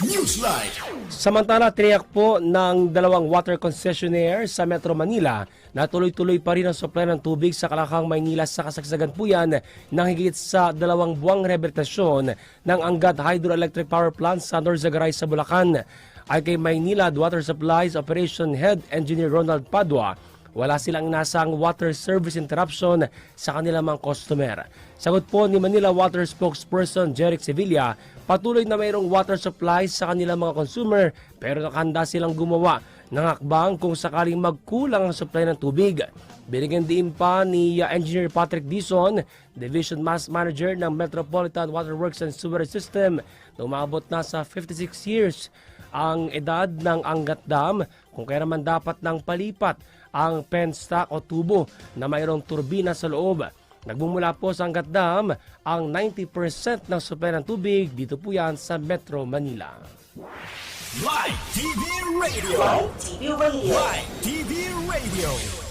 Newsline. Samantala, tiniyak po ng dalawang water concessionaire sa Metro Manila na tuloy-tuloy pa rin ang supply ng tubig sa Kalakang, Maynila sa kasagsagan po yan ng higit sa dalawang buwang rehabilitasyon ng Angat Hydroelectric Power Plant sa Norzagaray sa Bulacan. Ay kay Maynila Water Supplies Operation Head Engineer Ronald Padua, wala silang nasang water service interruption sa kanilang mga customer. Sagot po ni Manila Water Spokesperson Jeric Sevilla, patuloy na mayroong water supply sa kanilang mga consumer pero nakahanda silang gumawa ng hakbang kung sakaling magkulang ang supply ng tubig. Binigyan din pa ni uh, Engineer Patrick Dison, Division Mass Manager ng Metropolitan Waterworks and Sewer System na umabot na sa 56 years ang edad ng Angat Dam kung kaya naman dapat nang palipat ang penstock o tubo na mayroong turbina sa loob. Nagbumula po sa Angat Dam ang 90% ng supply ng tubig dito po yan sa Metro Manila. Live TV Radio. Live TV Radio. Live TV Radio.